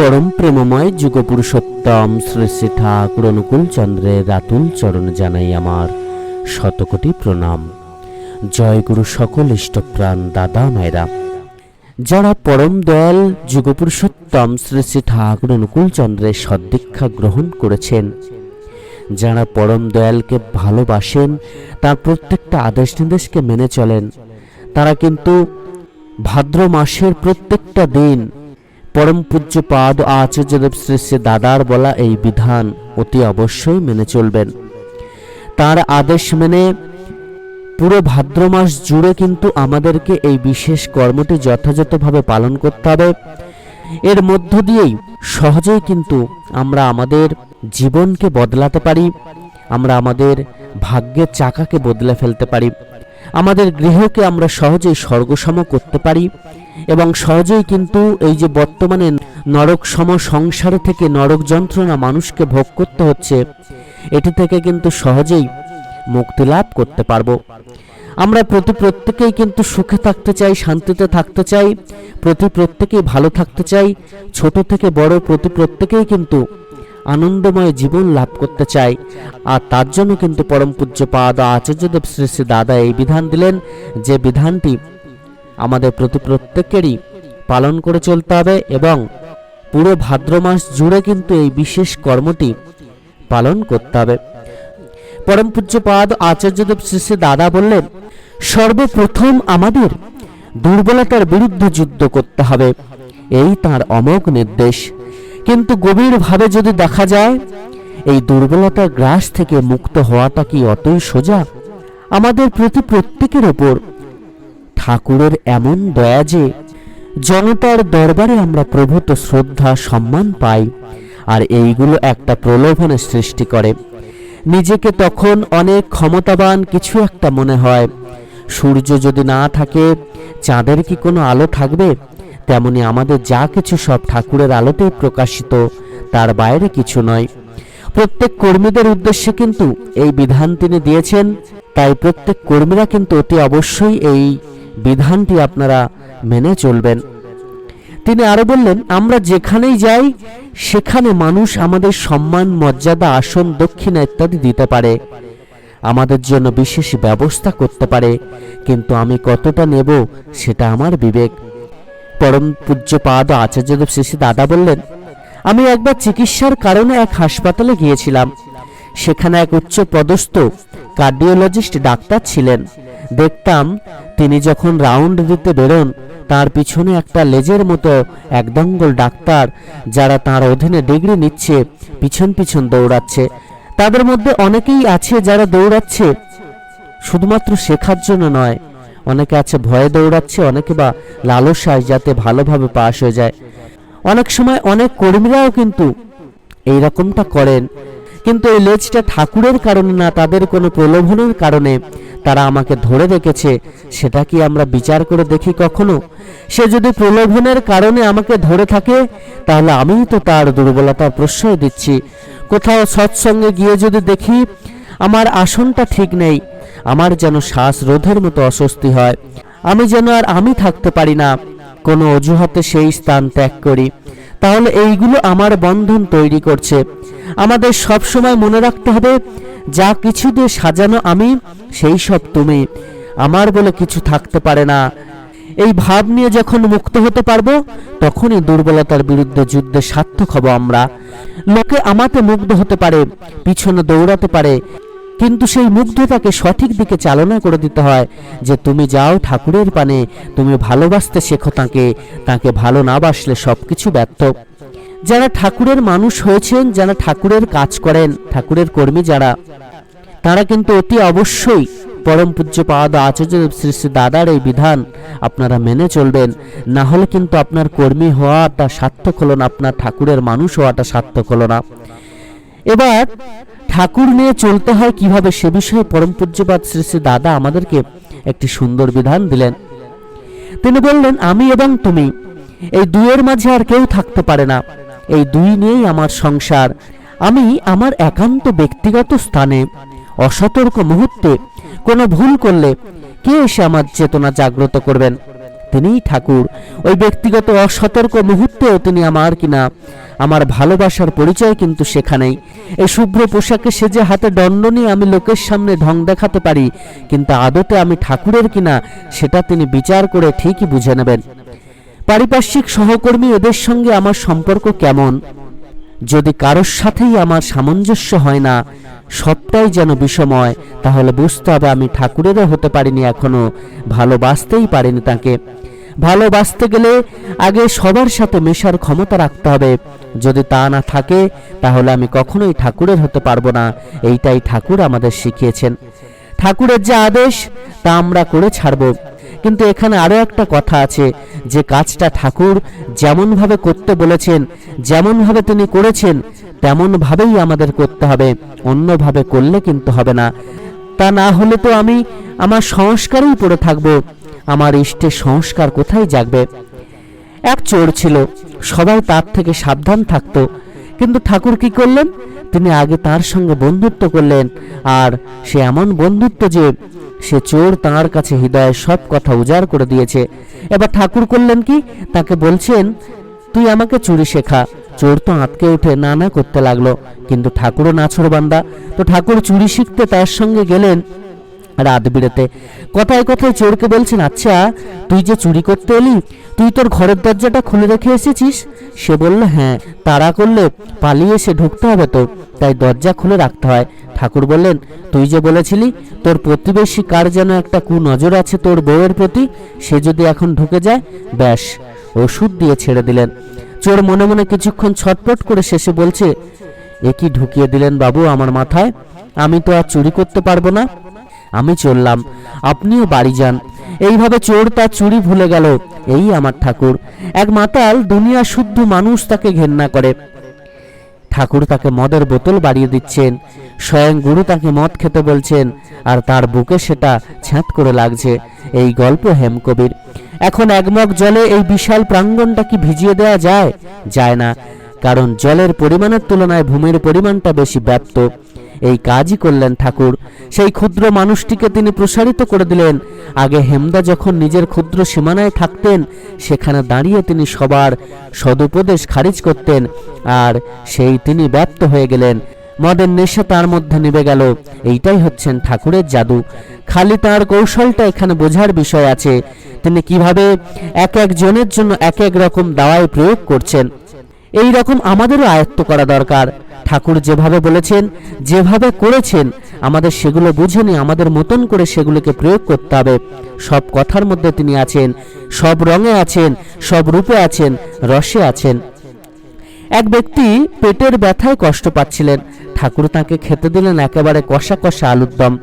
পরম প্রেমময় যুগপুরুষোত্তম শ্রী শ্রী ঠাকুর অনুকূল চন্দ্রের রাতুল চরণ জানাই আমার শতকোটি প্রণাম। জয় গুরু সকল ইষ্টপ্রাণ দাদা মায়েরা। যারা পরম দয়াল যুগপুরুষোত্তম শ্রী শ্রী ঠাকুর অনুকূল চন্দ্রের সদ্দীক্ষা গ্রহণ করেছেন, যারা পরম দয়ালকে ভালোবাসেন, তার প্রত্যেকটা আদেশ নির্দেশকে মেনে চলেন, তারা কিন্তু ভাদ্র মাসের প্রত্যেকটা দিন পরম ও আচার্যদেব শ্রী শ্রী দাদার বলা এই বিধান অতি অবশ্যই মেনে চলবেন। তার আদেশ মেনে পুরো ভাদ্র মাস জুড়ে কিন্তু আমাদেরকে এই বিশেষ কর্মটি যথাযথভাবে পালন করতে হবে। এর মধ্য দিয়েই সহজেই কিন্তু আমরা আমাদের জীবনকে বদলাতে পারি, আমরা আমাদের ভাগ্যের চাকাকে বদলে ফেলতে পারি, আমাদের গৃহকে আমরা সহজেই স্বর্গসম করতে পারি এবং সহজেই কিন্তু এই যে বর্তমানে নরক সম সংসার থেকে নরক যন্ত্রণা মানুষকে ভোগ করতে হচ্ছে, এটি থেকে কিন্তু সহজেই মুক্তি লাভ করতে পারব। আমরা প্রতি প্রত্যেকেই কিন্তু সুখে থাকতে চাই, শান্তিতে থাকতে চাই, প্রতি প্রত্যেকেই ভালো থাকতে চাই, ছোট থেকে বড় প্রতি প্রত্যেকেই কিন্তু আনন্দময় জীবন লাভ করতে চাই। আর তার জন্য কিন্তু পরম পূজ্য পাদ আচার্যদেব শ্রী শ্রী দাদা এই বিধান দিলেন, যে বিধানটি আমাদের প্রতি প্রত্যেকেরই পালন করে চলতে হবে এবং পুরো ভাদ্র মাস জুড়ে কিন্তু এই বিশেষ কর্মটি পালন করতে হবে। পরম পূজ্যপাদ আচার্যদেব শ্রী দাদা বললেন, সর্বপ্রথম আমাদের দুর্বলতার বিরুদ্ধে যুদ্ধ করতে হবে। এই তার অমোঘ নির্দেশ। কিন্তু গভীরভাবে যদি দেখা যায়, এই দুর্বলতার গ্রাস থেকে মুক্ত হওয়াটা কি অতই সোজা? আমাদের প্রতি প্রত্যেকের ওপর ঠাকুরের এমন দয়া যে জনতার দরবারে আমরা প্রভূত শ্রদ্ধা, সম্মান পাই আর এইগুলো একটা প্রলোভনের সৃষ্টি করে। নিজেকে তখন অনেক ক্ষমতাবান কিছু একটা মনে হয়। সূর্য যদি না থাকে, চাঁদের কি কোনো আলো থাকবে? তেমনি আমাদের যা কিছু সব ঠাকুরের আলোতেই প্রকাশিত, তার বাইরে কিছু নয়। প্রত্যেক কর্মীদের উদ্দেশ্যে কিন্তু এই বিধান তিনি দিয়েছেন, তাই প্রত্যেক কর্মীরা কিন্তু অতি অবশ্যই এই বিধানটি আপনারা মেনে চলবেন। তিনি আরও বললেন, আমরা যেখানেই যাই, সেখানে মানুষ আমাদের সম্মান, মর্যাদা, আসন, দক্ষিণা ইত্যাদি দিতে পারে। আমাদের জন্য বিশেষ ব্যবস্থা করতে পারে, কিন্তু আমি কতটা নেব সেটা আমার বিবেক। পরম পূজ্য পাদ আচার্যদেব শ্রী দাদা বললেন, আমি একবার চিকিৎসার কারণে এক হাসপাতালে গিয়েছিলাম। সেখানে এক উচ্চ পদস্থ কার্ডিওলজিস্ট ডাক্তার ছিলেন। দেখতাম তিনি যখন রাউন্ড দিতে বেরোন, তার পিছনে একটা লেজের মতো এক দঙ্গল ডাক্তার যারা তার অধীনে ডিগ্রি নিচ্ছে, পিছন পিছন দৌড়াচ্ছে। তাদের মধ্যে অনেকেই আছে যারা দৌড়াচ্ছে, শুধুমাত্র শেখার জন্য নয়, অনেকে আছে ভয়ে দৌড়াচ্ছে, অনেকে বা লালসায় যাতে ভালোভাবে পাশ হয়ে যায়। অনেক সময় অনেক কর্মীরাও কিন্তু এই রকমটা করেন। কিন্তু এই লেজটা ঠাকুরের কারণে না, তাদের কোনো প্রলোভনের কারণে তারা আমাকে ধরে রেখেছে। সেটা কি আমরা বিচার করে দেখি কখনো? সে যদি প্রলোভনের কারণে আমাকে ধরে থাকে, তাহলে আমিই তো তার দুর্বলতা প্রশ্রয় দিচ্ছি। কোথাও সৎসঙ্গে গিয়ে যদি দেখি, আমার আসনটা ঠিক নেই, আমার যেন শ্বাস রোধের মতো অস্বস্তি হয়। আমি যেন আর আমি থাকতে পারি না। কোনো অজুহাতে সেই স্থান ত্যাগ করি। তাহলে এইগুলো আমার বন্ধন তৈরি করছে। আমাদের সব সময় মনে রাখতে হবে, যা কিছু দিয়ে সাজানো আমি, সেই সব তুমি। আমার বলে কিছু থাকতে পারে না। এই ভাব নিয়ে যখন মুক্ত হতে পারব, তখনই দুর্বলতার বিরুদ্ধে যুদ্ধে সার্থক হব আমরা। লোকে আমাতে মুগ্ধ হতে পারে, পিছনে দৌড়াতে পারে। কিন্তু সেই মুগ্ধতাকে সঠিক দিকে চালনা করে দিতে হয় যে তুমি যাও ঠাকুরের পানে, তুমি ভালোবাসতে শেখো তাকে তাকে ভালো না বাসলে সব কিছু ব্যর্থ। যারা ঠাকুরের মানুষ হয়েছেন, যারা ঠাকুরের কাজ করেন, ঠাকুরের কর্মী যারা, তারা কিন্তু অতি অবশ্যই পরম পূজ্য পাদ আচার্য শ্রী শ্রী দাদার এই বিধান আপনারা মেনে চলবেন। না হলে কিন্তু আপনার কর্মী হওয়াটা সার্থক হলো না, আপনার ঠাকুরের মানুষ হওয়াটা সার্থক হলো না। এবার ঠাকুর নিয়ে চলতে হয় কীভাবে সে বিষয়ে পরম পূজ্যপাত শ্রী শ্রী দাদা আমাদেরকে একটি সুন্দর বিধান দিলেন। তিনি বললেন, আমি এবং তুমি, এই দুইয়ের মাঝে আর কেউ থাকতে পারে না। এই দুই নিয়েই আমার সংসার। আমি আমার একান্ত ব্যক্তিগত স্থানে, অসতর্ক মুহূর্তে কোনো ভুল করলে কে এসে আমার চেতনা জাগ্রত করবেন? তিনিই ঠাকুর। ওই ব্যক্তিগত অসতর্ক মুহূর্তেও তিনি আমার কিনা আমার ভালোবাসার পরিচয় কিন্তু সেখানেই। এই শুভ্র পোশাকে সেজে হাতে দণ্ড নিয়ে আমি লোকের সামনে ঢং দেখাতে পারি, কিন্তু আদতে আমি ঠাকুরের কিনা সেটা তিনি বিচার করে ঠিকই বুঝে নেবেন। পারিপার্শ্বিক সহকর্মী এদের সঙ্গে আমার সম্পর্ক কেমন? যদি কারোর সাথেই আমার সামঞ্জস্য হয় না, সবটাই যেন বিষময়, তাহলে বুঝতে হবে আমি ঠাকুরেরও হতে পারিনি এখনও, ভালোবাসতেই পারিনি তাকে। ভালোবাসতে গেলে আগে সবার সাথে মেশার ক্ষমতা রাখতে হবে। যদি তা না থাকে, তাহলে আমি কখনোই ঠাকুরের হতে পারব না। এইটাই ঠাকুর আমাদের শিখিয়েছেন। ঠাকুরের যে আদেশ, তা আমরা করে ছাড়ব। কিন্তু এখানে আরও একটা কথা আছে, যে কাজটা ঠাকুর যেমনভাবে করতে বলেছেন, যেমনভাবে তিনি করেছেন, তেমনভাবেই আমাদের করতে হবে। অন্যভাবে করলে কিন্তু হবে না। তা না হলে তো আমি আমার সংস্কারেই পড়ে থাকব। আমার ইষ্টের সংস্কার কোথায় জাগবে? এক চোর ছিল, সবাই তার থেকে সাবধান থাকতো, কিন্তু ঠাকুর কি করলেন? তিনি আগে তার সঙ্গে বন্ধুত্ব করলেন, আর সে এমন বন্ধুত্ব যে সে চোর তাঁর কাছে হৃদয়ের সব কথা উজাড় করে দিয়েছে। এবার ঠাকুর করলেন কি? তাকে বলছেন, তুই আমাকে চুরি শেখা। চোর তো আঁতকে উঠে না না করতে লাগল, কিন্তু ঠাকুরও নাছর বান্দা। তো ঠাকুর চুরি শিখতে তার সঙ্গে গেলেন। রাত বিরেতে। কথায় কথায় চোরকে বলছেন আচ্ছা তুই যে চুরি করতে এলি, তুই তোর ঘরের দরজাটা খুলে রেখে এসেছিস? সে বলল হ্যাঁ তাড়া করলে পালিয়ে এসে ঢুকতে হবে তো, তাই দরজা খুলে রাখতে হয়। ঠাকুর বললেন, তুই যে বলেছিলি, তোর প্রতিবেশী কার যেন একটা কু নজর আছে তোর বউয়ের প্রতি, সে যদি এখন ঢুকে যায়, ব্যাস, ওষুধ দিয়ে ছেড়ে দিলেন। চোর মনে মনে কিছুক্ষণ ছটপট করে শেষে বলছে, এ কি ঢুকিয়ে দিলেন বাবু আমার মাথায়? আমি তো আর চুরি করতে পারব না। আমি চললাম। আপনিও বাড়ি যান। এইভাবে চোর তার চুরি ভুলে গেল। এই আমার ঠাকুর। এক মাতাল দুনিয়া শুদ্ধ মানুষ তাকে ঘেন্না করে। ঠাকুর তাকে মদের বোতল বাড়িয়ে দিচ্ছেন। স্বয়ং গুরু তাকে মদ খেতে বলছেন। আর তার বুকে সেটা ছ্যাঁত করে লাগছে। এই গল্প হেমকবির। এখন একমগ জলে এই বিশাল প্রাঙ্গণটা কি ভিজিয়ে দেওয়া যায়? যায় না। কারণ জলের পরিমাণের তুলনায় ভূমির পরিমাণটা বেশি ব্যাপ্ত। এই কাজই করলেন ঠাকুর। সেই ক্ষুদ্র মানুষটিকে তিনি প্রসারিত করে দিলেন। আগে হেমদা যখন নিজের ক্ষুদ্র সীমানায় থাকতেন, সেখানে দাঁড়িয়ে তিনি সবার সদুপদেশ খারিজ করতেন আর সেই তিনি ব্যপ্ত হয়ে গেলেন। মদের নেশা তার মধ্যে নেবে গেল। এইটাই হচ্ছেন ঠাকুরের জাদু। খালি তার কৌশলটা এখানে বোঝার বিষয় আছে। তিনি কীভাবে এক এক জনের জন্য এক এক রকম দাওয়ায় প্রয়োগ করছেন। এই রকম আমাদেরও আয়ত্ত করা দরকার। ঠাকুর যেভাবে বলেছেন, যেভাবে করেছেন, আমাদের সেগুলো বুঝে নিয়ে, আমাদের মতন করে সেগুলোকে প্রয়োগ করতে হবে। সব কথার মধ্যে তিনি আছেন, সব রঙে আছেন, সব রূপে আছেন, রসে আছেন। এক ব্যক্তি পেটের ব্যথায় কষ্ট পাচ্ছিলেন। ঠাকুর তাকে খেতে দিলেন একেবারে কষা কষা আলুর দম।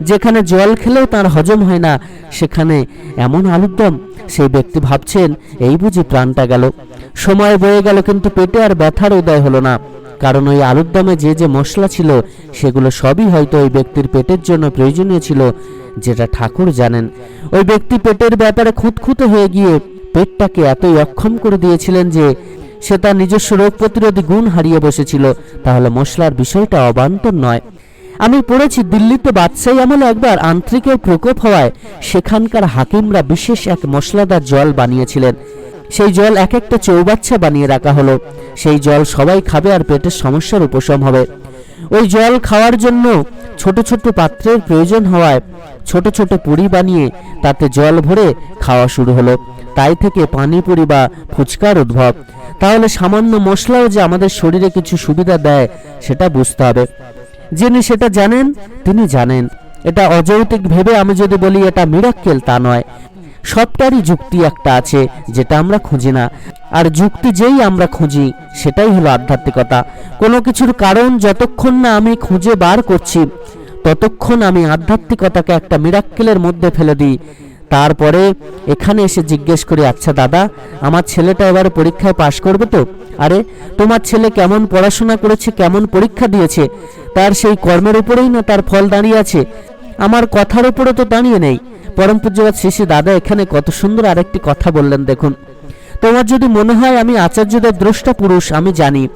যেখানে জল খেলেও তার হজম হয় না, সেখানে এমন আলুর দম। সেই ব্যক্তি ভাবছেন, এই বুঝি প্রাণটা গেল। সময় বয়ে গেল কিন্তু পেটে আর ব্যথার উদয় হলো না। কারণ ওই আলুর দমে যে যে মশলা ছিল, সেগুলো সবই হয়তো ওই ব্যক্তির পেটের জন্য প্রয়োজনীয় ছিল, যেটা ঠাকুর জানেন। ওই ব্যক্তি পেটের ব্যাপারে খুঁতখুঁতে হয়ে গিয়ে পেটটাকে এতই অক্ষম করে দিয়েছিলেন যে, সে তার নিজস্ব রোগ প্রতিরোধী গুণ হারিয়ে বসেছিল। তাহলে মশলার বিষয়টা অবান্তর নয়। আমি পড়েছি দিল্লিতে বাদশাহী আমলে একবার আন্ত্রিকের প্রকোপ হওয়ায় সেখানকার হাকিমরা বিশেষ এক মশলাদার জল বানিয়েছিলেন। সেই জল এক একটা চৌবাচ্চা বানিয়ে রাখা হলো। সেই জল সবাই খাবে আর পেটের সমস্যার উপশম হবে। ওই জল খাওয়ার জন্য ছোট ছোট পাত্রের প্রয়োজন হওয়ায় ছোট ছোট পুরি বানিয়ে তাতে জল ভরে খাওয়া শুরু হলো। তাই থেকে পানিপুরি বা ফুচকার উদ্ভব। তাহলে সামান্য মশলাও যে আমাদের শরীরে কিছু সুবিধা দেয়, সেটা বুঝতে হবে। যিনি সেটা জানেন, তিনি জানেন। এটা অযৌক্তিক ভেবে আমি যদি বলি এটা মিরাক্কেল তা নয়। সবটারই যুক্তি একটা আছে, যেটা আমরা খুঁজি না। আর যুক্তি যেই আমরা খুঁজি, সেটাই হলো আধ্যাত্মিকতা। কোনো কিছুর কারণ যতক্ষণ না আমি খুঁজে বার করছি, ততক্ষণ আমি আধ্যাত্মিকতাকে একটা মিরাক্কেলের মধ্যে ফেলে দিই। তারপরে এখানে এসে জিজ্ঞেস করি আচ্ছা দাদা, আমার ছেলেটা এবার পরীক্ষায় পাশ করবে তো? আরে, তোমার ছেলে কেমন পড়াশোনা করেছে, কেমন পরীক্ষা দিয়েছে, তার সেই কর্মের উপরেই না তার ফল দাঁড়িয়ে আছে? আমার কথার উপরে তো দাঁড়িয়ে নেই। পরম পূজ্যবাদ শ্রী দাদা, এখানে কত সুন্দর আরেকটি কথা বললেন দেখুন। তোমার যদি মনে হয় আমি আচার্যদের দ্রষ্টা পুরুষ, আমি জানি।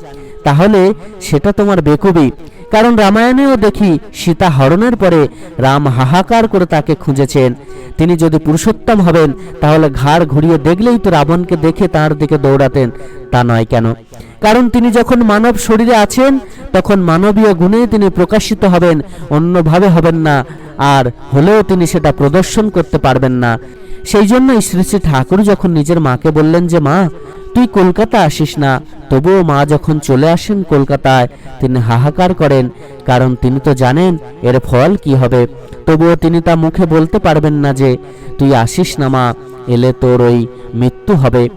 তাহলে সেটা তোমার বেকুবি। কারণ রামায়ণেও দেখি সীতা হরণের পরে রাম হাহাকার করে তাকে খুঁজেছেন। তিনি যদি পুরুষোত্তম হবেন, তাহলে ঘাড় ঘুরিয়ে দেখলেই তো রাবণকে দেখে তার দিকে দৌড়াতেন। তা নয় কেন? কারণ তিনি যখন মানব শরীরে আছেন, তখন মানবীয় গুণে তিনি প্রকাশিত হবেন, অন্যভাবে হবেন না। আর হলেও তিনি সেটা প্রদর্শন করতে পারবেন না। সেই জন্যই শ্রী শ্রী ঠাকুর যখন নিজের মাকে বললেন যে, মা, তুই কলকাতা আসিস না। তবুও মা যখন চলে আসেন কলকাতায়, তিনি হাহাকার করেন, কারণ তিনি তো জানেন এর ফল কি হবে। তবুও তিনি তা মুখে বলতে পারবেন না যে, তুই আসিস না মা, এলে তোর ওই মৃত্যু হবে।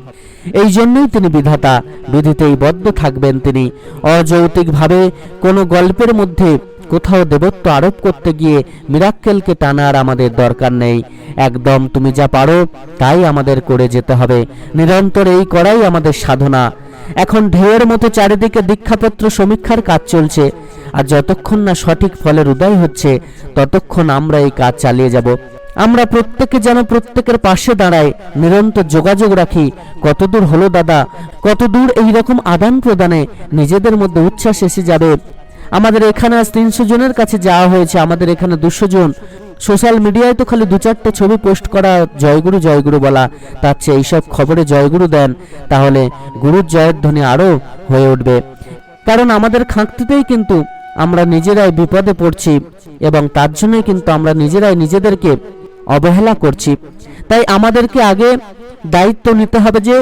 এই জন্যই তিনি বিধাতা, বিধিতেই বদ্ধ থাকবেন তিনি। অযৌতিকভাবে কোনো গল্পের মধ্যে কোথাও দেবত্ব আরোপ করতে গিয়ে মিরাক্কেলকে টানার আমাদের দরকার নেই। একদম তুমি যা পারো, তাই আমাদের করে যেতে হবে। নিরন্তর এই করাই আমাদের সাধনা। এখন ঢেউয়ের মতো চারিদিকে দীক্ষাপত্র সমীক্ষার কাজ চলছে, আর যতক্ষণ না সঠিক ফলের উদয় হচ্ছে, ততক্ষণ আমরা এই কাজ চালিয়ে যাব। আমরা প্রত্যেকে যেন প্রত্যেকের পাশে দাঁড়াই নিরন্তর যোগাযোগ রাখি, কতদূর হলো দাদা, কতদূর এইরকম আদান প্রদানে নিজেদের মধ্যে উচ্ছ্বাস এসে যাবে আমাদের এখানে আজ তিনশো জনের কাছে যাওয়া হয়েছে, আমাদের এখানে দুশো জন। সোশ্যাল মিডিয়ায় তো খালি দু চারটে ছবি পোস্ট করা জয়গুরু জয়গুরু বলা। তার চেয়ে এইসব খবরে জয়গুরু দেন, তাহলে গুরুর জয়ের ধ্বনি আরও হয়ে উঠবে। কারণ আমাদের খাঁকতিতেই কিন্তু আমরা নিজেরাই বিপদে পড়ছি এবং তার জন্যই কিন্তু আমরা নিজেরাই নিজেদেরকে অবহেলা করছি। তাই আমাদেরকে আগে দায়িত্ব নিতে হবে যে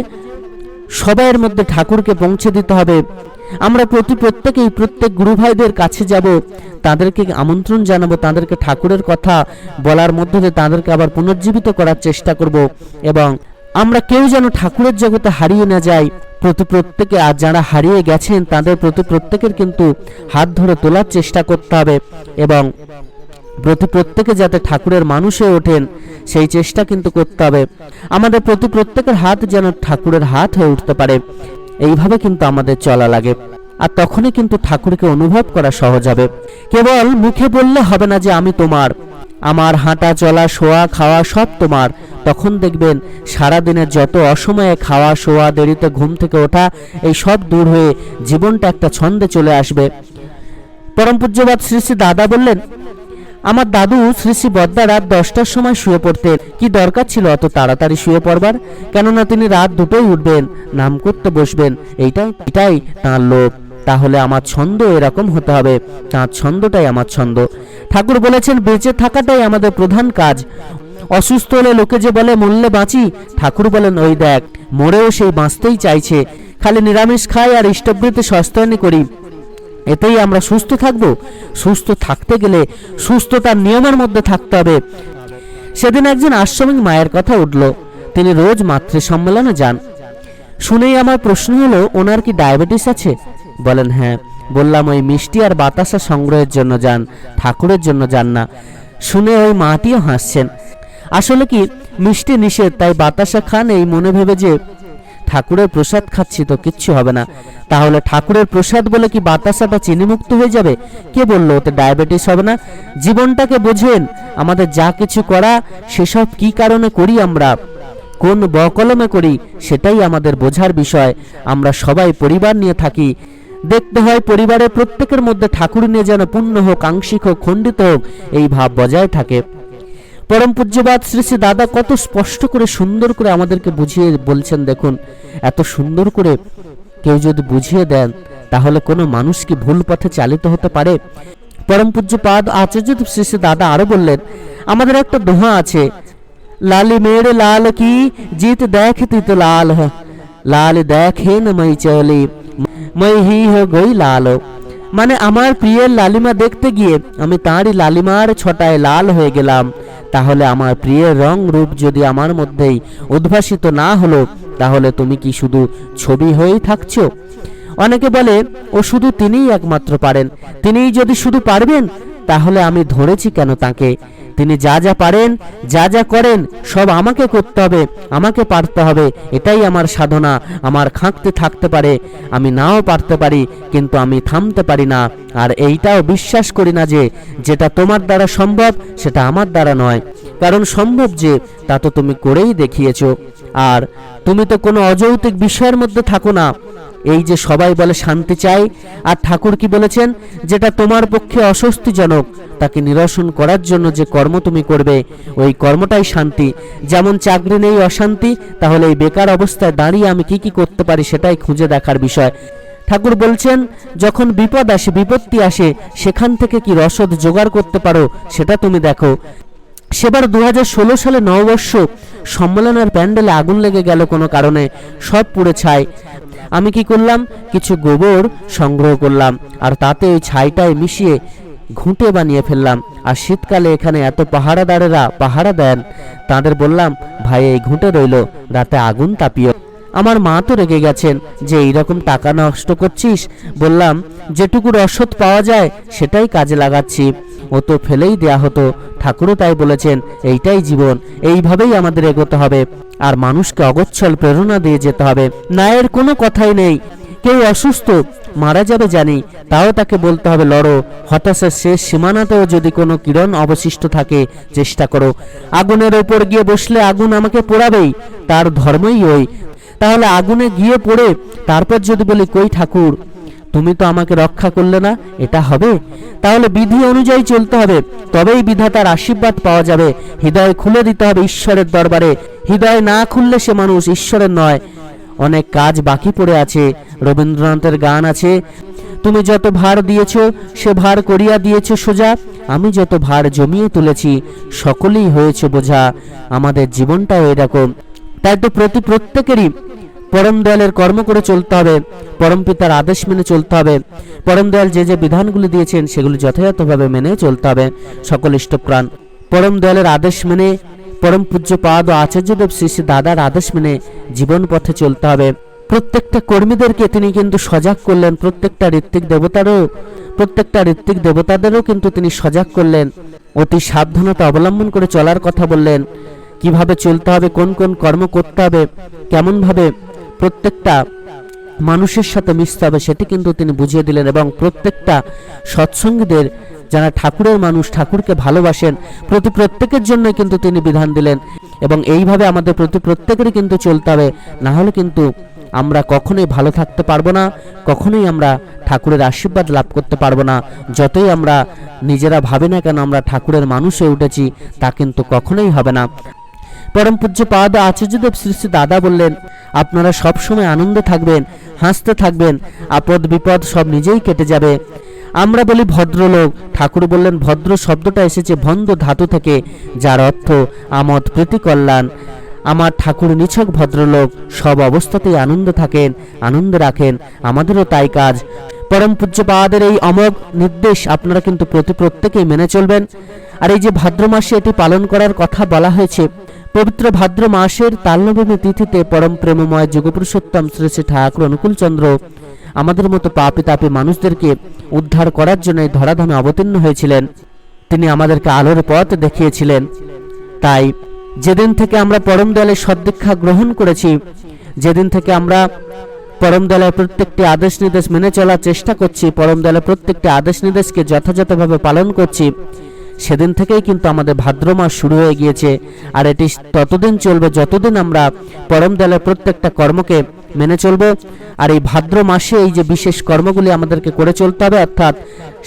সবাইয়ের মধ্যে ঠাকুরকে পৌঁছে দিতে হবে। আমরা প্রতি প্রত্যেকেই প্রত্যেক গুরু ভাইদের কাছে যাব, তাদেরকে আমন্ত্রণ জানাব, তাদেরকে ঠাকুরের কথা বলার মধ্যে দিয়ে তাদেরকে আবার পুনর্জীবিত করার চেষ্টা করব এবং আমরা কেউ যেন ঠাকুরের জগতে হারিয়ে না যাই, প্রতি প্রত্যেকে আর যারা হারিয়ে গেছেন, তাদের প্রতি প্রত্যেকের কিন্তু হাত ধরে তোলার চেষ্টা করতে হবে এবং প্রতি প্রত্যেকে যাতে ঠাকুরের মানুষ হয়ে ওঠেন, সেই চেষ্টা কিন্তু করতে হবে। আমাদের প্রতি প্রত্যেকের হাত যেন ঠাকুরের হাত হয়ে উঠতে পারে। এইভাবে কিন্তু আমাদের চলা লাগে। আর তখনই কিন্তু ঠাকুরকে অনুভব করা সহজ হবে। কেবল মুখে বললে হবে না যে আমি তোমার। আমার হাঁটা, চলা, শোয়া, খাওয়া সব তোমার। তখন দেখবেন সারা দিনের যত অসময়ে খাওয়া, শোয়া, দেরিতে ঘুম থেকে ওঠা, এই সব দূর হয়ে জীবনটা একটা ছন্দে চলে আসবে। পরম পূজ্যবাদ শ্রী শ্রী দাদা বললেন আমার দাদু শ্রী শ্রী বদ্দা রাত দশটার সময় শুয়ে পড়তেন। কি দরকার ছিল অত তাড়াতাড়ি শুয়ে পড়বার? কেননা তিনি রাত দুটোই উঠবেন, নাম করতে বসবেন। এইটাই এটাই তাঁর লোভ। তাহলে আমার ছন্দ এরকম হতে হবে। তাঁর ছন্দটাই আমার ছন্দ। ঠাকুর বলেছেন, বেঁচে থাকাটাই আমাদের প্রধান কাজ। অসুস্থ হলে লোকে যে বলে মূল্যে বাঁচি, ঠাকুর বলেন, ওই দেখ, মরেও সেই বাঁচতেই চাইছে। খালি নিরামিষ খাই আর ইষ্টবৃত্তি সস্তায়নি করি। এতেই আমরা সুস্থ থাকব। সুস্থ থাকতে গেলে সুস্থতার নিয়মের মধ্যে থাকতে হবে। সেদিন একজন আশ্রমিক মায়ের কথা উঠল। তিনি রোজ মাতৃ সম্মেলনে যান। শুনেই আমার প্রশ্ন হলো, ওনার কি ডায়াবেটিস আছে? বলেন হ্যাঁ। বললাম, ওই মিষ্টি আর বাতাসা সংগ্রহের জন্য যান, ঠাকুরের জন্য যান না। শুনে ওই মাটিও হাসছেন। আসলে কি, মিষ্টি নিষেধ, তাই বাতাসা খান এই মনে ভেবে যে ঠাকুরের প্রসাদ খাচ্ছি তো কিচ্ছু হবে না। তাহলে ঠাকুরের প্রসাদ বলে কি বাতাসাটা চিনিমুক্ত হয়ে যাবে? কে বলল ওতে ডায়াবেটিস হবে না? জীবনটাকে বোঝেন, আমাদের যা কিছু করা, সেসব কি কারণে করি আমরা? কোন বকলমে করি, সেটাই আমাদের বোঝার বিষয়। আমরা সবাই পরিবার নিয়ে থাকি। দেখতে হয় পরিবারের প্রত্যেকের মধ্যে ঠাকুর নিয়ে যেন পূর্ণ হোক, আংশিক হোক, খণ্ডিত হোক, এই ভাব বজায় থাকে। পরম পূজ্যবাদ শ্রী শ্রী দাদা কত স্পষ্ট করে সুন্দর করে আমাদেরকে বুঝিয়ে বলছেন দেখুন, এত সুন্দর করে কেউ যদি বুঝিয়ে দেন, তাহলে কোনো মানুষ কি ভুল পথে চালিত হতে পারে? পরম পূজ্যপাদ আচার্য শ্রী শ্রী দাদা আরও বললেন, আমাদের একটা দোহা আছে। লালি মেরে লাল কি জিত দেখ তিত লাল হ। লাল দেখে না মই চলি, মই হি হ গই লাল। মানে আমার প্রিয়ের লালিমা দেখতে গিয়ে আমি তাঁরই লালিমার ছটায় লাল হয়ে গেলাম। তাহলে আমার প্রিয় রং রূপ যদি আমার মধ্যেই উদ্ভাসিত না হলো, তাহলে তুমি কি শুধু ছবি হয়েই থাকছো? অনেকে বলে, ও শুধু তিনিই একমাত্র পারেন। তিনিই যদি শুধু পারবেন, তাহলে আমি ধরেছি কেন তাকে? তিনি যা যা পারেন, যা যা করেন, সব আমাকে করতে হবে, আমাকে পারতে হবে, এটাই আমার সাধনা, আমার খাঁকতে থাকতে পারে। আমি নাও পারতে পারি, কিন্তু আমি থামতে পারি না, আর এইটাও বিশ্বাস করি না যে, যেটা তোমার দ্বারা সম্ভব, সেটা আমার দ্বারা নয়। কারণ সম্ভব যে, তা তো তুমি করেই দেখিয়েছো। আর তুমি তো কোনো অযৌক্তিক বিষয়ের মধ্যে থাকো না। এই যে সবাই বলে শান্তি চাই, আর ঠাকুর কি বলেছেন? যেটা তোমার পক্ষে অস্বস্তিজনক, তাকে নিরসন করার জন্য যে কর্ম তুমি করবে, ওই কর্মটাই শান্তি। যেমন চাকরি নেই, অশান্তি, তাহলে এই বেকার অবস্থায় দাঁড়িয়ে আমি কি কি করতে পারি সেটাই খুঁজে দেখার বিষয়। ঠাকুর বলছেন, যখন বিপদ আসে, বিপত্তি আসে, সেখান থেকে কি রসদ জোগাড় করতে পারো, সেটা তুমি দেখো। সেবার দু সালে নববর্ষ সম্মেলনের প্যান্ডেলে আগুন লেগে গেল কোনো কারণে, সব পুড়ে ছাই। আমি কি করলাম? কিছু গোবর সংগ্রহ করলাম, আর তাতে ওই ছাইটায় মিশিয়ে ঘুঁটে বানিয়ে ফেললাম। আর শীতকালে এখানে এত পাহারাদারেরা পাহারা দেন, তাদের বললাম, ভাই, এই ঘুঁটে রইল, রাতে আগুন তাপিও আমার মা তো রেগে গেছেন, যে এইরকম টাকা নষ্ট করছিস, বললাম, যেটুকু রসদ পাওয়া যায়, সেটাই কাজে লাগাচ্ছি। ও তো ফেলেই দেয়া হতো। ঠাকুরও তাই বলেছেন, এইটাই জীবন, এইভাবেই আমাদের এগোতে হবে। আর মানুষকে অগচ্ছল প্রেরণা দিয়ে যেতে হবে। ন্যায়ের কোনো কথাই নেই। কেউ অসুস্থ, মারা যাবে জানি, তাও তাকে বলতে হবে, লড়ো, হতাশার শেষ সীমানাতেও যদি কোনো কিরণ অবশিষ্ট থাকে, চেষ্টা করো। আগুনের ওপর গিয়ে বসলে আগুন আমাকে পোড়াবেই, তার ধর্মই ওই তাহলে আগুনে গিয়ে পড়ে তারপর যদি বলি, কই ঠাকুর, তুমি তো আমাকে রক্ষা করলে না, এটা হবে? তাহলে বিধি অনুযায়ী চলতে হবে। তবেই বিধাতার আশীর্বাদ পাওয়া যাবে। হৃদয় খুলে দিতে হবে ঈশ্বরের দরবারে। হৃদয় না খুললে সে মানুষ ঈশ্বরের নয়। অনেক কাজ বাকি পড়ে আছে। রবীন্দ্রনাথের গান আছে। তুমি যত ভার দিয়েছ, সে ভার করিয়া দিয়েছ সোজা। আমি যত ভার জমিয়ে তুলেছি, সকলেই হয়েছে বোঝা। আমাদের জীবনটাও এরকম। তাই তো প্রতি প্রত্যেকেরই পরম দয়ালের কর্ম করে চলতে হবে, পরম পিতার আদেশ মেনে চলতে হবে। পরম দয়াল যে যে বিধানগুলি দিয়েছেন, সেগুলি যথাযথভাবে মেনে চলতে হবে। সকল ইষ্টপ্রাণ। পরম দয়ালের আদেশ মেনে পরম পূজ্য পাদ ও আচার্যদেব শ্রী শ্রী দাদার আদেশ মেনে জীবন পথে চলতে হবে। প্রত্যেকটা কর্মীদেরকে তিনি কিন্তু সজাগ করলেন, প্রত্যেকটা ঋত্বিক দেবতারও, প্রত্যেকটা ঋত্বিক দেবতাদেরও কিন্তু তিনি সজাগ করলেন। অতি সাবধানতা অবলম্বন করে চলার কথা বললেন। কীভাবে চলতে হবে, কোন কোন কর্ম করতে হবে কেমনভাবে প্রত্যেকটা মানুষের সাথে মিশতে হবে, সেটি কিন্তু তিনি বুঝিয়ে দিলেন এবং প্রত্যেকটা সৎসঙ্গীদের যারা ঠাকুরের মানুষ, ঠাকুরকে ভালোবাসেন, প্রতি প্রত্যেকের জন্য কিন্তু তিনি বিধান দিলেন এবং এইভাবে আমাদের প্রতি প্রত্যেকেরই কিন্তু চলতে হবে। না হলে কিন্তু আমরা কখনোই ভালো থাকতে পারব না, কখনোই আমরা ঠাকুরের আশীর্বাদ লাভ করতে পারব না। যতই আমরা নিজেরা ভাবি না কেন আমরা ঠাকুরের মানুষ হয়ে উঠেছি, তা কিন্তু কখনোই হবে না। পরম পূজ্য পাদ আচার্যদেব শ্রী শ্রী দাদা বললেন, আপনারা সব সময় আনন্দে থাকবেন, হাসতে থাকবেন, আপদ বিপদ সব নিজেই কেটে যাবে। আমরা বলি ভদ্রলোক। ঠাকুর বললেন, ভদ্র শব্দটা এসেছে ভন্দ ধাতু থেকে, যার অর্থ আমদ প্রীতি কল্যাণ। আমার ঠাকুর নিছক ভদ্রলোক, সব অবস্থাতেই আনন্দ থাকেন, আনন্দ রাখেন, আমাদেরও তাই কাজ। পরম পূজ্য পাওয়াদের এই অমোঘ নির্দেশ আপনারা কিন্তু প্রতি প্রত্যেকেই মেনে চলবেন। আর এই যে ভাদ্র মাসে এটি পালন করার কথা বলা হয়েছে পবিত্র ভাদ্র মাসের তাল্যভূমি তিথিতে পরম প্রেমময় যুগপুরুষোত্তম শ্রী শ্রী ঠাকুর অনুকূলচন্দ্র আমাদের মতো পাপি তাপি মানুষদেরকে উদ্ধার করার জন্য ধরাধামে অবতীর্ণ হয়েছিলেন। তিনি আমাদেরকে আলোর পথ দেখিয়েছিলেন। তাই যেদিন থেকে আমরা পরম দয়ালের সদ্দীক্ষা গ্রহণ করেছি, যেদিন থেকে আমরা পরম দয়ালের প্রত্যেকটি আদেশ নির্দেশ মেনে চলার চেষ্টা করছি, পরম দয়ালের প্রত্যেকটি আদেশ নির্দেশকে যথাযথভাবে পালন করছি সেদিন থেকেই কিন্তু আমাদের ভাদ্র মাস শুরু হয়ে গিয়েছে, আর এটি ততদিন চলবে যতদিন আমরা পরম দয়ালের প্রত্যেকটা কর্মকে মেনে চলব। আর এই ভাদ্র মাসে এই যে বিশেষ কর্মগুলি আমাদেরকে করে চলতে হবে, অর্থাৎ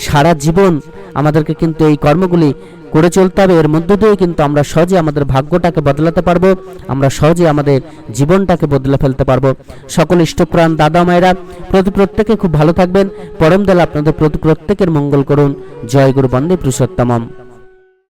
সারা জীবন আমাদেরকে কিন্তু এই কর্মগুলি করে চলতে হবে। এর মধ্য দিয়ে কিন্তু আমরা সহজে আমাদের ভাগ্যটাকে বদলাতে পারব। আমরা সহজে আমাদের জীবনটাকে বদলে ফেলতে পারব। সকল ইষ্টপ্রাণ দাদা মায়েরা, প্রতি প্রত্যেকে খুব ভালো থাকবেন। পরম দল আপনাদের প্রতি প্রত্যেকের মঙ্গল করুন। জয় গুরু বন্দে পুরুষোত্তমম।